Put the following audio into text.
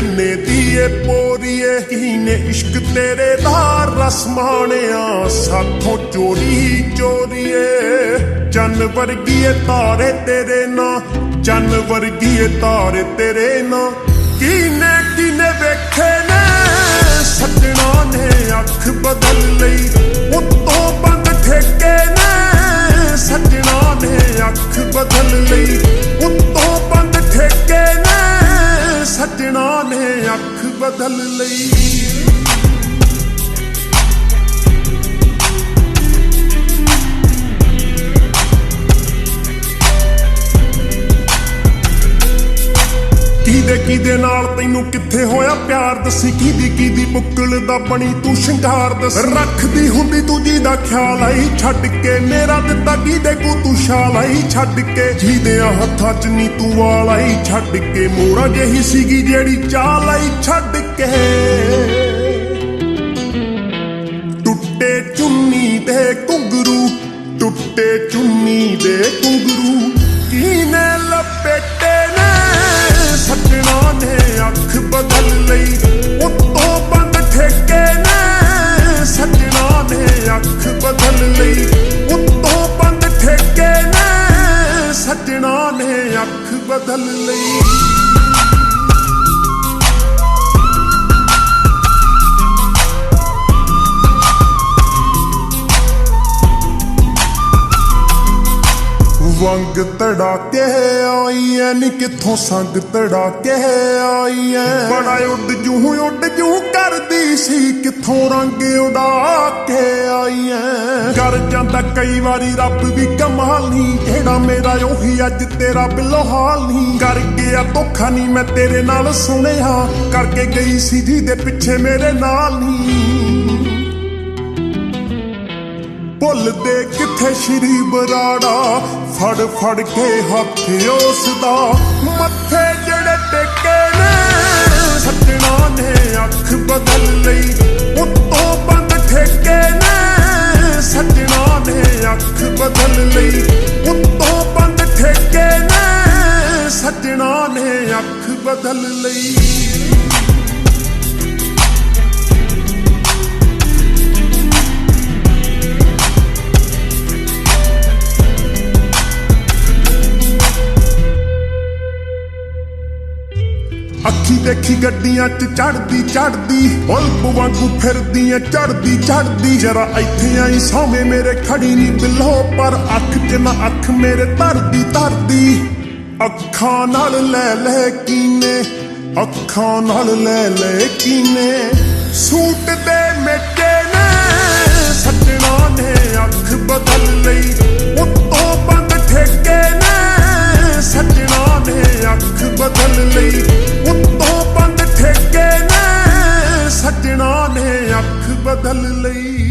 ਕੰਨੇ ਦੀਏ, ਪੋਰੀਏ, ਕੀਨੇ ਇਸ਼ਕ ਤੇਰੇ ਦਾ ਰਸ ਸਾਥੋਂ ਚੋਰੀ ਚੋਰੀਏ। ਚੰਨ ਵਰਗੀਏ ਤਾਰੇ ਤੇਰੇ ਨਾ, ਚੰਨ ਵਰਗੀਏ ਤਾਰੇ ਤੇਰੇ ਨਾ। ਕਿਨੇ, ਕੀਨੇ ਵੇਖੇ ਨੇ, ਸੱਜਣਾ ਨੇ ਅੱਖ ਬਦਲ ਲਈ ਉੱਤੋਂ ਅੱਖ ਬਦਲ ਲਈ ਨਾਲ, ਤੈਨੂੰ ਕਿੱਥੇ ਹੋਇਆ ਪਿਆਰ? ਦੱਸੀ ਕਿਹਦੀ ਕਿਹਦੀ ਬੁੱਕਲ ਦਾ ਬਣੀ ਤੂੰ ਸ਼ਿੰਗਾਰ? ਦੱਸ। ਰੱਖਦੀ ਹੁੰਦੀ ਤੂੰ ਜੀ ਦਾ ਖਿਆਲ, ਆਈ ਛੱਡ ਕੇ। ਮੇਰਾ ਦਿੱਤਾ ਕਿਹਦੇ ਕੋ ਤੂੰ ਸ਼ਾਲ ਆਈ ਛੱਡ ਕੇ। ਜਿਹਦਿਆਂ ਹੱਥਾਂ 'ਚ ਨੀ ਤੂੰ ਵਾਲ, ਆਈ ਛੱਡ ਕੇ। ਮੋਰਾ ਜਿਹੀ ਸੀਗੀ ਜਿਹੜੀ ਚਾਲ, ਆਈ ਛੱਡ ਕੇ। ਟੁੱਟੇ ਚੁੰਨੀ ਦੇ ਘੁੰਗਰੂ, ਟੁੱਟੇ ਚੁੰਨੀ ਦੇ ਬਦਲ ਲਈ। ਵੰਗ ਤੜਾਕੇ ਆਈ ਐ ਨੀ ਕਿੱਥੋਂ ਸੰਗ ਤੜਾਕੇ ਆਈ ਐ ਬੜਾ ਉੱਡ ਜੂ ਉੱਡ ਜੂ ਕਰਦੀ ਸੀ? ਕਿੱਥੋਂ ਰੰਗ ਉਡਾ ਕੇ ਆਈ ਐ? ਕਰ ਜਾਂਦਾ ਕਈ ਵਾਰੀ ਰੱਬ ਵੀ ਕਮਾਲ ਨਹੀਂ ਜਿਹੜਾ ਮੇਰਾ ਉਹੀ ਅੱਜ ਤੇਰਾ ਬਿਲੋ ਹਾਲ ਨਹੀਂ ਕਰ ਗਿਆ ਧੋਖਾ ਨਹੀਂ ਮੈਂ ਤੇਰੇ ਨਾਲ ਸੁਣਿਆ। ਕਰਕੇ ਗਈ ਸੀ ਜਿਹਦੇ ਪਿੱਛੇ ਮੇਰੇ ਨਾਲ ਨਹੀਂ ਭੁੱਲਦੇ ਕਿੱਥੇ ਸ਼੍ਰੀ ਬਰਾੜਾ? ਫੜ ਫੜ ਕੇ ਹੱਥ ਉਸ ਦਾ ਮੱਥੇ ਜਿਹੜੇ ਟੇਕੇ ਨੇ, ਸੱਜਣਾ ਬਦਲ ਲਈ। ਉੱਤੋਂ ਬੰਦ ਠੇਕੇ ਨੇ ਸੱਜਣਾ ਨੇ ਅੱਖ ਬਦਲ ਲਈ। ਅੱਖੀ ਦੇਖੀ ਗੱਡੀਆਂ 'ਚ ਚੜਦੀ ਚੜਦੀ ਬਲਬ ਵਾਂਗੂ ਫਿਰਦੀ ਐ ਚੜਦੀ ਚੜਦੀ ਜਰਾ ਇੱਥੇ ਆਈ, ਸੌਵੇਂ ਮੇਰੇ ਖੜੀ ਨਹੀਂ ਬਿੱਲੋ, ਪਰ ਅੱਖ 'ਚ ਨਾ ਅੱਖ ਮੇਰੇ ਧਰਦੀ ਧਰਦੀ। ਅੱਖਾਂ ਨਾਲ ਲੈ ਲੈ ਕੀਨੇ, ਅੱਖਾਂ ਨਾਲ ਲੈ ਲੈ ਕੀਨੇ। ਸੂਟ ਦੇ ਬਦਲ ਲਈ।